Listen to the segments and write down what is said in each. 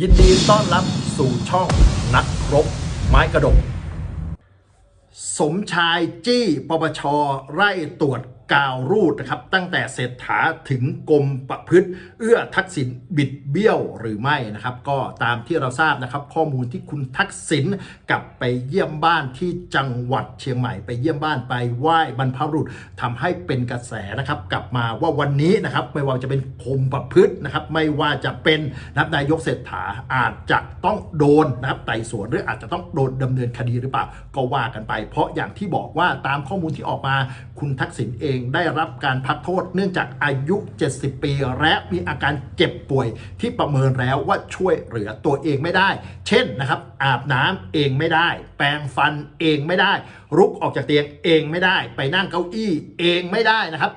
ยินดีต้อนรับสู่ช่องนักรบไม้กระดก สมชายจี้ปปชไร่ตรวจ กาวรูดนะครับตั้งแต่เศรษฐาถึงกรมประพฤติ เอื้อทักษิณบิดเบี้ยวหรือไม่นะครับ ก็ตามที่เราทราบนะครับ ข้อมูลที่คุณทักษิณกลับไปเยี่ยมบ้านที่จังหวัดเชียงใหม่ไปเยี่ยมบ้านไปไหว้บรรพบุรุษทำให้เป็นกระแสนะครับ กลับมาว่าวันนี้นะครับไม่ว่าจะเป็นกรมประพฤตินะครับ ไม่ว่าจะเป็นนับนายกเศรษฐาอาจจะต้องโดนนะครับไต่สวนหรืออาจจะต้องโดนดำเนินคดีหรือเปล่าก็ว่ากันไป เพราะอย่างที่บอกว่าตามข้อมูลที่ออกมาคุณทักษิณเองได้รับการพักโทษเนื่องจากอายุ 70 ปี และมีอาการเจ็บป่วยที่ประเมินแล้วว่าช่วยเหลือตัวเองไม่ได้ เช่นนะครับ อาบน้ำเองไม่ได้ แปรงฟันเองไม่ได้ ลุกออกจากเตียงเองไม่ได้ ไปนั่งเก้าอี้เองไม่ได้นะครับ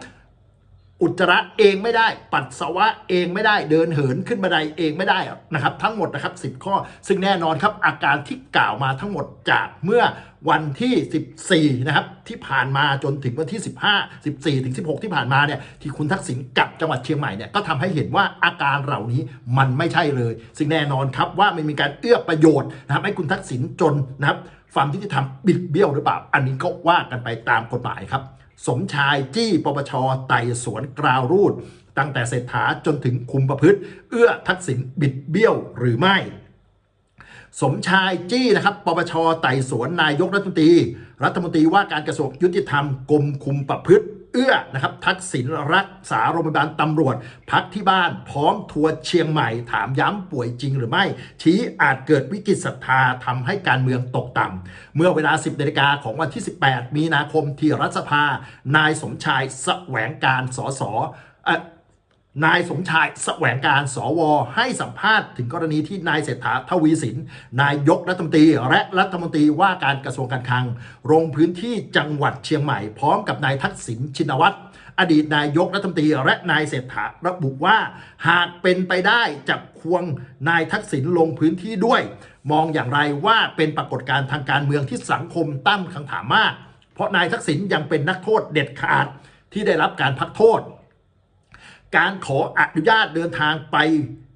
อุจจาระเองไม่ได้ ปัสสาวะเองไม่ได้เดินเหินขึ้นบันไดเองไม่ได้นะครับ ทั้งหมดนะครับ 10 ข้อ ซึ่งแน่นอนครับอาการที่กล่าวมาทั้งหมดจากเมื่อวันที่ 14 นะครับ ที่ผ่านมาจนถึงวันที่ 15 14 ถึง 16 ที่ผ่านมาเนี่ยที่คุณทักษิณกลับจังหวัดเชียงใหม่เนี่ยก็ทำให้เห็นว่าอาการเหล่านี้มันไม่ใช่เลย ซึ่งแน่นอนครับว่ามันมีการเอื้อประโยชน์นะครับให้คุณทักษิณจนนะครับความที่จะทำบิดเบี้ยวหรือเปล่า อันนี้ก็ว่ากันไปตามกฎหมายครับ สมชายจี้ปปชไต่สวนกราวรูด ตั้งแต่เศรษฐาจนถึงคุมประพฤติ เอื้อทักษิณบิดเบี้ยวหรือไม่ สมชายจี้นะครับปปชไต่สวนนายกรัฐมนตรี รัฐมนตรีว่าการกระทรวงยุติธรรมกรมคุมประพฤติ เอื้อนะครับทักษิณรักษาโรงพยาบาลตำรวจ พักที่บ้านพร้อมทัวร์เชียงใหม่ถามย้ำป่วยจริงหรือไม่ ชี้อาจเกิดวิกฤตศรัทธาทำให้การเมืองตกต่ำ เมื่อเวลา 10นาฬิกาของวันที่ 18 มีนาคมที่รัฐสภา นายสมชายแสวงการสสออ นายสมชายแสวงการสว ให้สัมภาษณ์ถึงกรณีที่นายเศรษฐาทวีสิน นายกรัฐมนตรีและรัฐมนตรีว่าการกระทรวงการคลัง ลงพื้นที่จังหวัดเชียงใหม่พร้อมกับนายทักษิณชินวัตรอดีตนายกรัฐมนตรีและนายเศรษฐาระบุว่า หากเป็นไปได้จะควงนายทักษิณลงพื้นที่ด้วย มองอย่างไรว่าเป็นปรากฏการณ์ทางการเมืองที่สังคมตั้งคำถามมาก เพราะนายทักษิณยังเป็นนักโทษเด็ดขาดที่ได้รับการพักโทษ การขออนุญาตเดินทางไป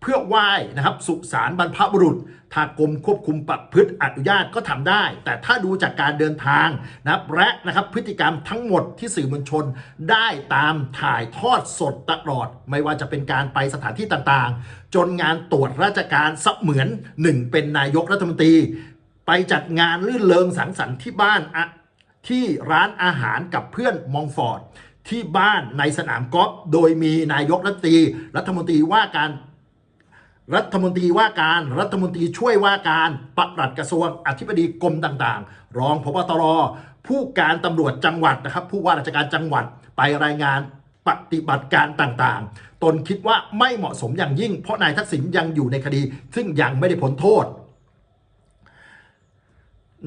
เพื่อไหว้นะครับ สุสานบรรพบุรุษถ้ากรมควบคุมประพฤติอนุญาตก็ทำได้ แต่ถ้าดูจากการเดินทางนะครับและนะครับพฤติกรรมทั้งหมดที่สื่อมวลชนได้ตามถ่ายทอดสดตลอด ไม่ว่าจะเป็นการไปสถานที่ต่างๆ จนงานตรวจราชการเสมือนหนึ่งเป็นนายกรัฐมนตรี ไปจัดงานลื่นเลงสังสรรค์ที่บ้านที่ร้านอาหารกับเพื่อนมองฟอร์ด ที่บ้านในสนามกอล์ฟโดยมีนายกรัฐมนตรีรัฐมนตรีว่าการรัฐมนตรีว่าการรัฐมนตรีช่วยว่าการปลัดกระทรวงอธิบดีกรมต่างๆ รองพบตรผู้การตำรวจจังหวัดนะครับ ผู้ว่าราชการจังหวัดไปรายงานปฏิบัติการต่างๆ ตนคิดว่าไม่เหมาะสมอย่างยิ่ง เพราะนายทักษิณยังอยู่ในคดี ซึ่งยังไม่ได้พ้นโทษ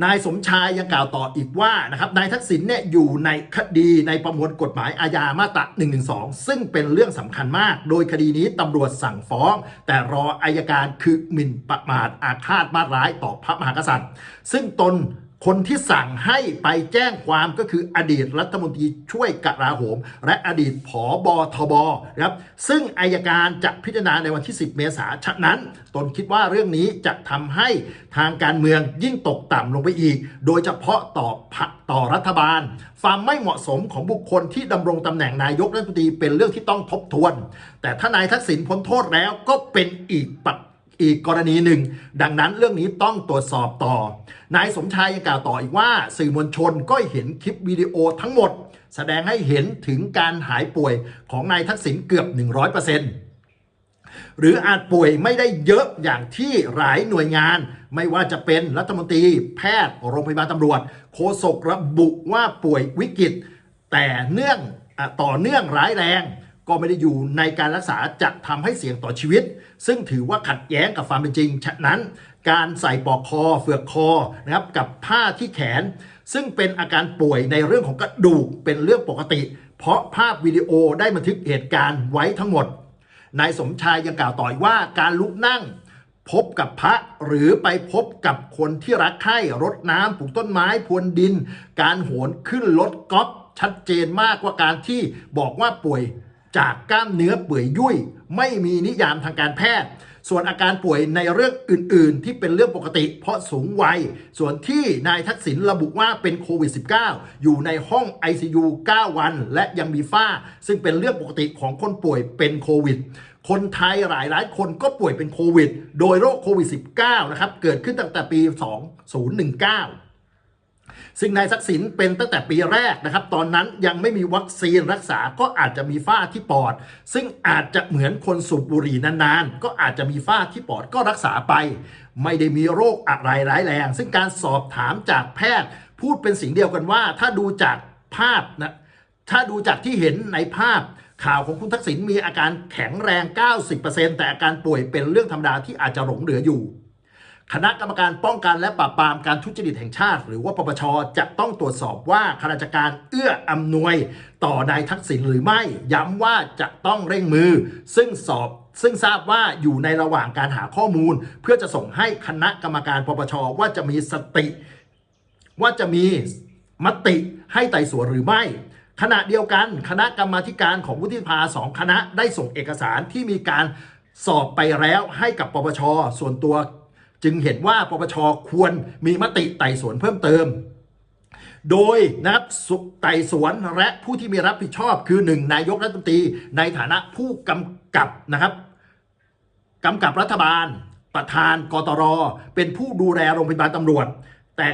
นายสมชายยังกล่าวต่ออีกว่านะครับนายทักษิณเนี่ยอยู่ในคดีในประมวลกฎหมายอาญามาตรา1นึซึ่งเป็นเรื่องสำคัญมาก โดยคดีนี้ตำรวจสั่งฟ้อง แต่รออายการคือหมิ่นประมาทอาฆาตมาตร้ายต่อพระมหากษัตริย์ ซึ่งตน คนที่สั่งให้ไปแจ้งความก็คืออดีตรัฐมนตรีช่วยกลาโหม และอดีตผอบอทบครับซึ่งอายการจะพิจารณาในวันที่ 10 เมษายนฉะนั้น ตนคิดว่าเรื่องนี้จะทำให้ทางการเมืองยิ่งตกต่ำลงไปอีก โดยเฉพาะต่อพรรคต่อรัฐบาล ความไม่เหมาะสมของบุคคลที่ดำรงตำแหน่งนายกรัฐมนตรีเป็นเรื่องที่ต้องทบทวน แต่ถ้านายทักษิณพ้นโทษแล้วก็เป็นอีกปัจ อีกกรณีหนึ่ง ดังนั้นเรื่องนี้ต้องตรวจสอบต่อ นายสมชายยังกล่าวต่ออีกว่า สื่อมวลชนก็เห็นคลิปวิดีโอทั้งหมด แสดงให้เห็นถึงการหายป่วยของนายทักษิณเกือบ 100%หรืออาจป่วยไม่ได้เยอะอย่างที่หลายหน่วยงาน ไม่ว่าจะเป็นรัฐมนตรี แพทย์โรงพยาบาลตำรวจ โฆษกระบุว่าป่วยวิกฤตแต่เนื่องต่อเนื่องร้ายแรง ก็ไม่ได้อยู่ในการรักษาจะทำให้เสี่ยงต่อชีวิต ซึ่งถือว่าขัดแย้งกับความเป็นจริง ฉะนั้นการใส่ปลอกคอเฟือกคอนะครับกับผ้าที่แขน ซึ่งเป็นอาการป่วยในเรื่องของกระดูกเป็นเรื่องปกติ เพราะภาพวิดีโอได้บันทึกเหตุการณ์ไว้ทั้งหมดนายสมชายยังกล่าวต่ออีกว่าการลุกนั่ง พบกับพระหรือไปพบกับคนที่รักใคร่รดน้ำปลูกต้นไม้พรวนดิน การโหนขึ้นรถก๊อฟชัดเจนมากกว่าการที่บอกว่าป่วย จากกล้ามเนื้อเปื่อยยุ่ยไม่มีนิยามทางการแพทย์ ส่วนอาการป่วยในเรื่องอื่น ๆ ที่เป็นเรื่องปกติ เพราะสูงวัย ส่วนที่นายทักษิณระบุว่าเป็นโควิด -19 อยู่ในห้อง ICU 9 วัน และยังมีฝ้า ซึ่งเป็นเรื่องปกติของคนป่วยเป็นโควิดคนไทยหลายหลายคนก็ป่วยเป็นโควิด โดยโรคโควิด -19 นะครับเกิดขึ้นตั้งแต่ปี 2019 ซึ่งนายทักษิณเป็นตั้งแต่ปีแรกนะครับ ตอนนั้นยังไม่มีวัคซีนรักษาก็อาจจะมีฝ้าที่ปอด ซึ่งอาจจะเหมือนคนสูบบุหรี่นานๆ ก็อาจจะมีฝ้าที่ปอดก็รักษาไป ไม่ได้มีโรคอะไรร้ายแรง ซึ่งการสอบถามจากแพทย์ พูดเป็นสิ่งเดียวกันว่า ถ้าดูจากภาพนะถ้าดูจากที่เห็นในภาพข่าวของคุณทักษิณมีอาการแข็งแรง 90%แต่อาการป่วยเป็นเรื่องธรรมดาที่อาจจะหลงเหลืออยู่ คณะกรรมการป้องกันและปราบปรามการทุจริตแห่งชาติ หรือว่าปปชจะต้องตรวจสอบว่าข้าราชการเอื้ออำนวยต่อนายทักษิณหรือไม่ ย้ำว่าจะต้องเร่งมือ ซึ่งสอบซึ่งทราบว่าอยู่ในระหว่างการหาข้อมูล เพื่อจะส่งให้คณะกรรมการปปชว่าจะมีสติ ว่าจะมีมติให้ไต่สวนหรือไม่ขณะเดียวกันคณะกรรมาธิการของวุฒิสภาสองคณะได้ส่งเอกสารที่มีการสอบไปแล้วให้กับปปชส่วนตัว จึงเห็นว่าปปชควรมีมติไต่สวนเพิ่มเติม โดยนะครับไต่สวนและผู้ที่มีรับผิดชอบคือ 1 นายกรัฐมนตรีในฐานะผู้กำกับนะครับกำกับรัฐบาล ประธานกตร เป็นผู้ดูแลโรงพยาบาลตำรวจ แต่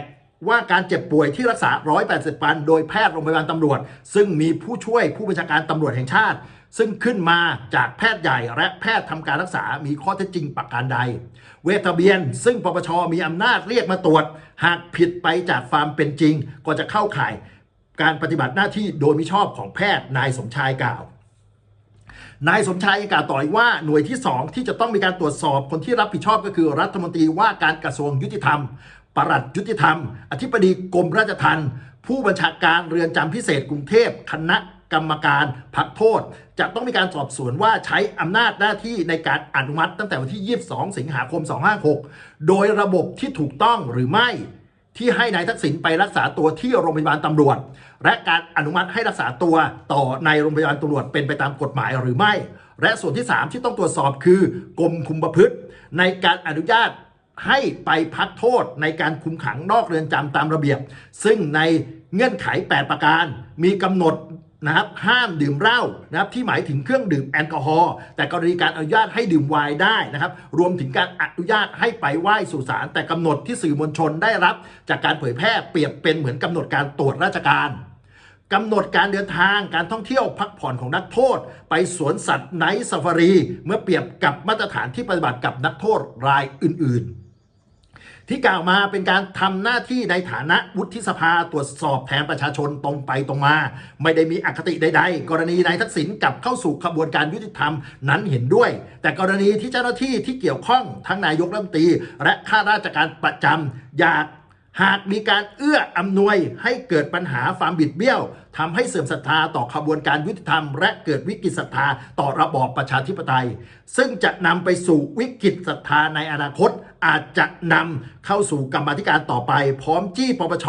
ว่าการเจ็บป่วยที่รักษา 180 วัน โดยแพทย์โรงพยาบาลตำรวจ ซึ่งมีผู้ช่วยผู้บัญชาการตำรวจแห่งชาติ ซึ่งขึ้นมาจากแพทย์ใหญ่และแพทย์ทำการรักษา มีข้อเท็จจริงประการใด เวททะเบียน ซึ่งปปชมีอำนาจเรียกมาตรวจ หากผิดไปจากความเป็นจริง ก็จะเข้าข่ายการปฏิบัติหน้าที่โดยมิชอบของแพทย์นายสมชายกล่าวนายสมชายยังกล่าวต่ออีกว่าหน่วยที่ 2 ที่จะต้องมีการตรวจสอบคนที่รับผิดชอบก็คือรัฐมนตรีว่าการกระทรวงยุติธรรมปลัดยุติธรรม อธิบดีกรมราชทัณฑ์ผู้บัญชาการเรือนจำพิเศษกรุงเทพคณะ กรรมการพักโทษ จะต้องมีการสอบสวนว่าใช้อำนาจหน้าที่ในการอนุมัติตั้งแต่วันที่ 22 สิงหาคม 256 โดยระบบที่ถูกต้องหรือไม่ที่ให้นายทักษิณไปรักษาตัวที่โรงพยาบาลตำรวจ และการอนุมัติให้รักษาตัวต่อในโรงพยาบาลตำรวจเป็นไปตามกฎหมายหรือไม่ และส่วนที่ 3 ที่ต้องตรวจสอบคือกรมคุมประพฤติ ในการอนุญาตให้ไปพักโทษในการคุมขังนอกเรือนจำตามระเบียบ ซึ่งในเงื่อนไข 8 ประการ มีกำหนด นะครับห้ามดื่มเหล้านะครับที่หมายถึงเครื่องดื่มแอลกอฮอล์แต่กรณีการอนุญาตให้ดื่มไวน์ได้นะครับ รวมถึงการอนุญาตให้ไปไหว้สุสานแต่กำหนดที่สื่อมวลชนได้รับ จากการเผยแพร่เปรียบเป็นเหมือนกำหนดการตรวจราชการกำหนดการเดินทางการท่องเที่ยวพักผ่อนของนักโทษ ไปสวนสัตว์ไนท์ซาฟารี เมื่อเปรียบกับมาตรฐานที่ปฏิบัติกับนักโทษรายอื่น ๆ ที่กล่าวมาเป็นการทำหน้าที่ในฐานะวุฒิสภาตรวจสอบแทนประชาชนตรงไปตรงมา ไม่ได้มีอคติใด ๆ กรณีนายทักษิณกลับเข้าสู่ขบวนการยุติธรรมนั้นเห็นด้วย แต่กรณีที่เจ้าหน้าที่ที่เกี่ยวข้องทั้งนายกรัฐมนตรี และข้าราชการประจำอยากหากมีการเอื้ออำนวยให้เกิดปัญหาความบิดเบี้ยว ทำให้เสื่อมศรัทธาต่อขบวนการยุติธรรม และเกิดวิกฤตศรัทธาต่อระบอบประชาธิปไตย ซึ่งจะนำไปสู่วิกฤตศรัทธาในอนาคต อาจจะนำเข้าสู่กรรมธิการต่อไป พร้อมจี้ปปช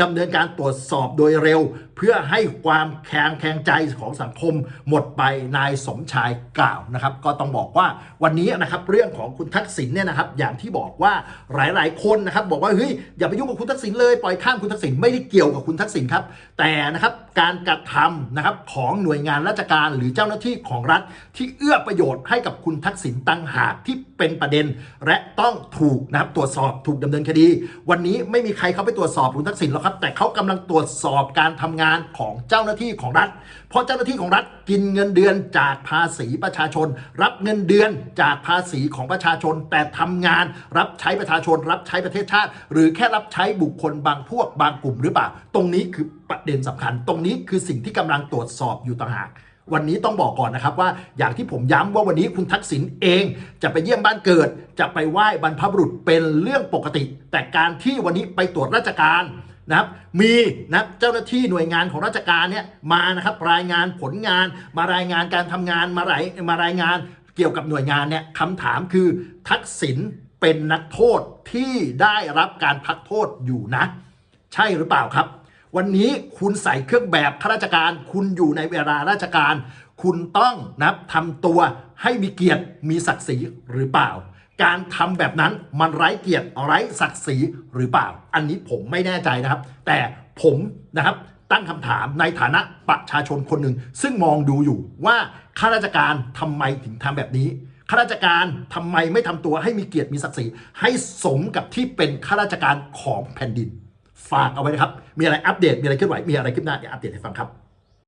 ดำเนินการตรวจสอบโดยเร็ว เพื่อให้ความแข็งแข็งใจของสังคมหมดไปนายสมชายกล่าวนะครับ ก็ต้องบอกว่าวันนี้นะครับเรื่องของคุณทักษิณเนี่ยนะครับอย่างที่บอกว่าหลายๆ คนนะครับบอกว่าเฮ้ยอย่าไปยุ่งกับคุณทักษิณเลยปล่อยข้ามคุณทักษิณไม่ได้เกี่ยวกับคุณทักษิณครับแต่นะครับการกระทำนะครับของหน่วยงานราชการหรือเจ้าหน้าที่ของรัฐ ที่เอื้อประโยชน์ให้กับคุณทักษิณตั้งหากที่เป็นประเด็น และต้องถูกนะครับตรวจสอบถูกดำเนินคดี วันนี้ไม่มีใครเข้าไปตรวจสอบคุณทักษิณหรอกครับ แต่เขากำลังตรวจสอบการทำงานของเจ้าหน้าที่ของรัฐ เพราะเจ้าหน้าที่ของรัฐกินเงินเดือนจากภาษีประชาชน รับเงินเดือนจากภาษีของประชาชน แต่ทำงานรับใช้ประชาชน รับใช้ประเทศชาติ หรือแค่รับใช้บุคคลบางพวกบางกลุ่มหรือเปล่า ตรงนี้คือ ประเด็นสำคัญ ตรงนี้คือสิ่งที่กำลังตรวจสอบอยู่ต่างหากวันนี้ต้องบอกก่อนนะครับว่าอย่างที่ผมย้ำว่าวันนี้คุณทักษิณเองจะไปเยี่ยมบ้านเกิด จะไปไหว้บรรพบุรุษเป็นเรื่องปกติ แต่การที่วันนี้ไปตรวจราชการนะครับมีนะเจ้าหน้าที่หน่วยงานของราชการเนี่ยมานะครับรายงานผลงาน มารายงานการทำงานมารายมารายงานเกี่ยวกับหน่วยงานเนี่ยคำถามคือทักษิณเป็นนักโทษที่ได้รับการพักโทษอยู่นะ ใช่หรือเปล่าครับ วันนี้คุณใส่เครื่องแบบข้าราชการ คุณอยู่ในเวลาราชการ คุณต้องนะครับทำตัวให้มีเกียรติมีศักดิ์ศรีหรือเปล่า การทำแบบนั้นมันไร้เกียรติไร้ศักดิ์ศรีหรือเปล่า อันนี้ผมไม่แน่ใจนะครับ แต่ผมนะครับตั้งคำถามในฐานะประชาชนคนหนึ่ง ซึ่งมองดูอยู่ว่าข้าราชการทำไมถึงทำแบบนี้ข้าราชการทำไมไม่ทำตัวให้มีเกียรติมีศักดิ์ศรีให้สมกับที่เป็นข้าราชการของแผ่นดิน ฝากเอาไว้นะครับ มีอะไรอัปเดต มีอะไรเคลื่อนไหว มีอะไรคลิปหน้าเดี๋ยวอัปเดตให้ฟังครับ